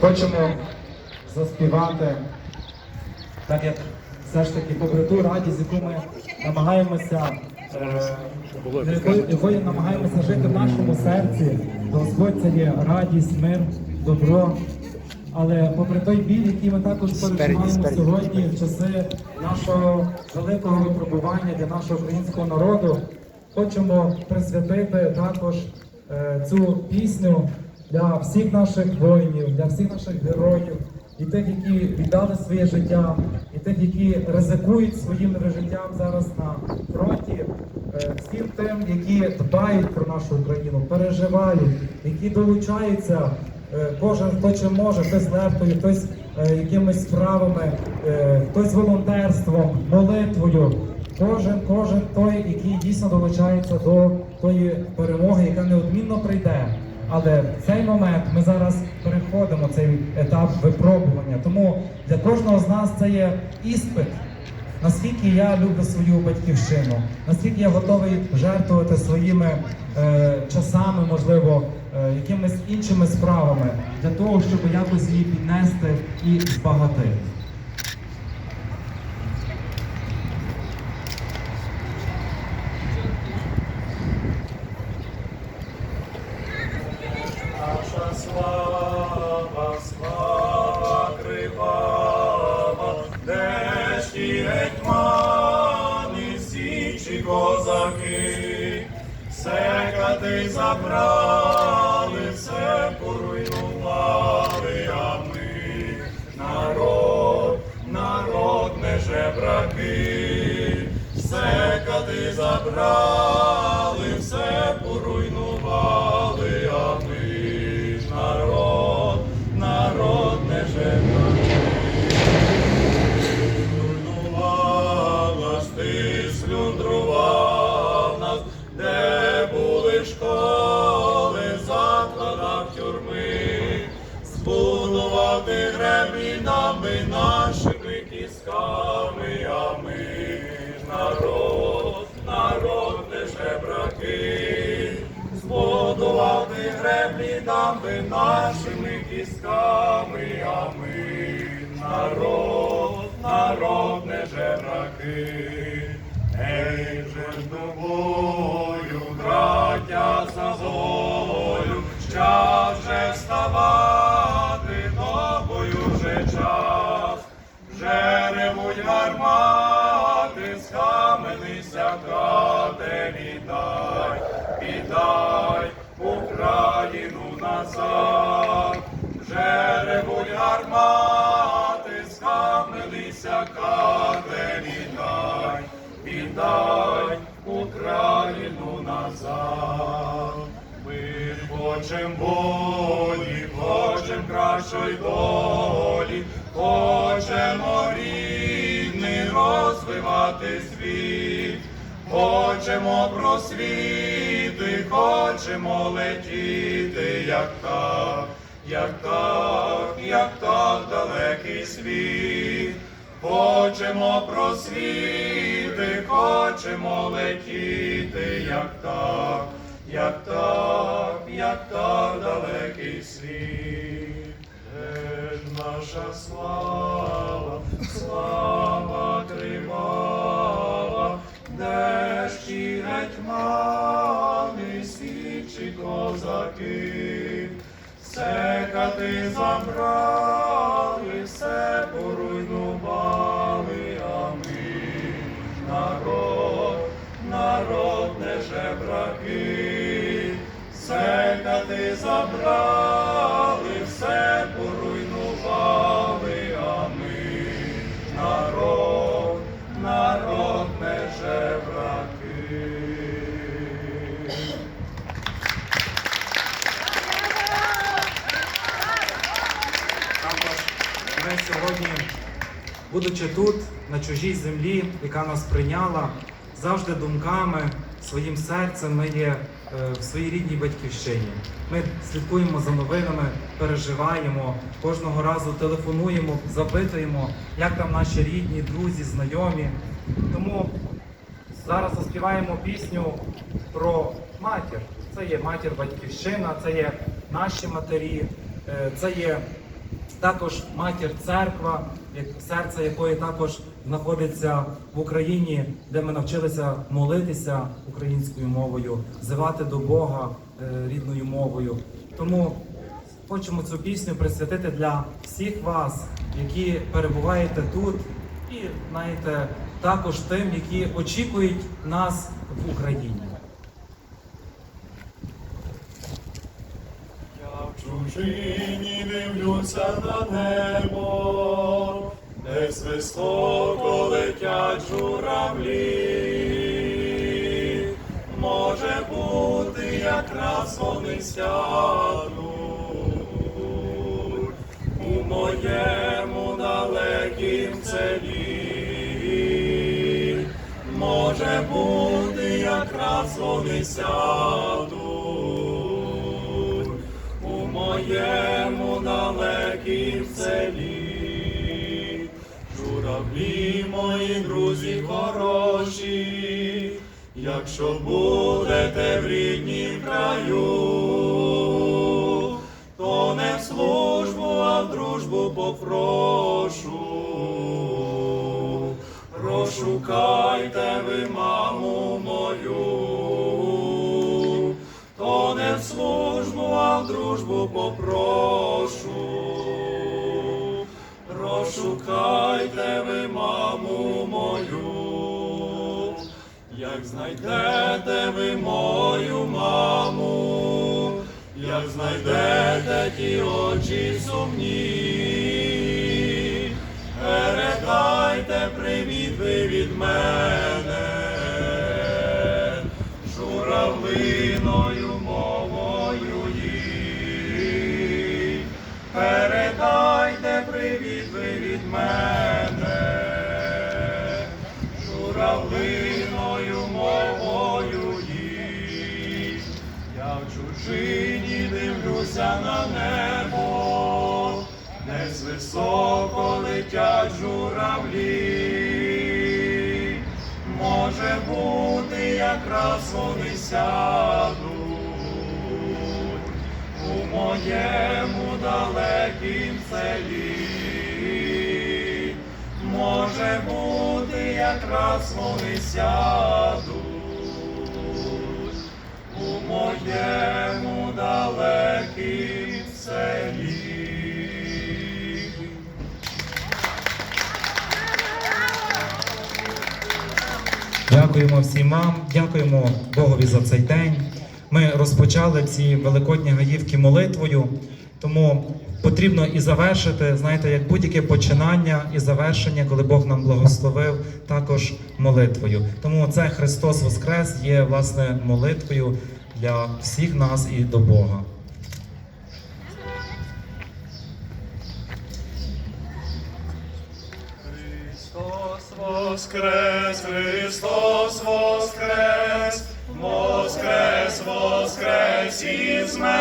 Хочемо заспівати, так як все ж таки попри ту радість, яку ми намагаємося, е, якою, намагаємося жити в нашому серці, то Господь це є радість, мир, добро. Але попри той біль, який ми також переживаємо сьогодні, в часи нашого великого випробування для нашого українського народу, хочемо присвятити також е, цю пісню для всіх наших воїнів, для всіх наших героїв, і тих, які віддали своє життя, і тих, які ризикують своїм життям зараз на фронті, е, всім тим, які дбають про нашу Україну, переживають, які долучаються. Е, Кожен хто чим може, хтось лептою, хтось е, якимись справами, хтось волонтерством, молитвою. Кожен, кожен той, який дійсно долучається до тої перемоги, яка неодмінно прийде. Але цей момент ми зараз переходимо цей етап випробування. Тому для кожного з нас це є іспит. Наскільки я люблю свою батьківщину, наскільки я готовий жертвувати своїми е, часами, можливо, е, якимись іншими справами для того, щоб якось її піднести і збагатити. Все кати ти греблі нами нашими кісками, а ми ж народ, народ не жебраки, збудував ти греблі нами нашими кісками, а ми ж народ, народ не жебраки. Ей, жертвою, гармати, схаменися, брате, віддай, віддай Україну назад, вже ревуть гармати, схаменися, кате, віддай, віддай Україну назад. Ми хочем волі, хочем кращої долі, хочемо рідний розвивати світ, хочемо просвіти, хочемо летіти, як так, як так, як так далекий світ. Хочемо просвіти, хочемо летіти, як так, як так, як так далекий світ. Наша слава, слава січі козаки, все кати забрали, все поруйнували, а ми народ, народ не жебраки, все кати забрали, сьогодні, будучи тут, на чужій землі, яка нас прийняла, завжди думками, своїм серцем ми є е, в своїй рідній батьківщині. Ми слідкуємо за новинами, переживаємо, кожного разу телефонуємо, запитуємо, як там наші рідні, друзі, знайомі. Тому зараз заспіваємо пісню про матір. Це є матір батьківщина, це є наші матері, е, це є також матір церква, як серце якої також знаходиться в Україні, де ми навчилися молитися українською мовою, взивати до Бога е, рідною мовою. Тому хочемо цю пісню присвятити для всіх вас, які перебуваєте тут, і знаєте, також тим, які очікують нас в Україні. Я в чужині дивлюся на небо, десь високо летять журавлі. Може бути, якраз вони сядуть у моєму далекім селі. Може бути, якраз вони сядуть моєму далекім селі. Журавлі, мої друзі хороші, якщо будете в ріднім краю, то не в службу, а в дружбу попрошу. Розшукайте ви маму мою, то не в службу, дружбу попрошу. Розшукайте ви маму мою, як знайдете ви мою маму, як знайдете ті очі сумні, передайте привіт ви від мене, журавлиною мене, журавлиною мовою їй. Я в чужині дивлюся на небо, десь високо летять журавлі. Може бути, якраз вони сядуть у моєму далекім селі. Якраз вони сядуть у моєму далекім селі. Дякуємо всім вам, дякуємо Богові за цей день. Ми розпочали ці великодні гаївки молитвою, тому потрібно і завершити, знаєте, як будь-яке починання і завершення, коли Бог нам благословив, також молитвою. Тому це Христос Воскрес є власне молитвою для всіх нас і до Бога. Христос воскрес, Христос воскрес, воскрес, воскрес із смерть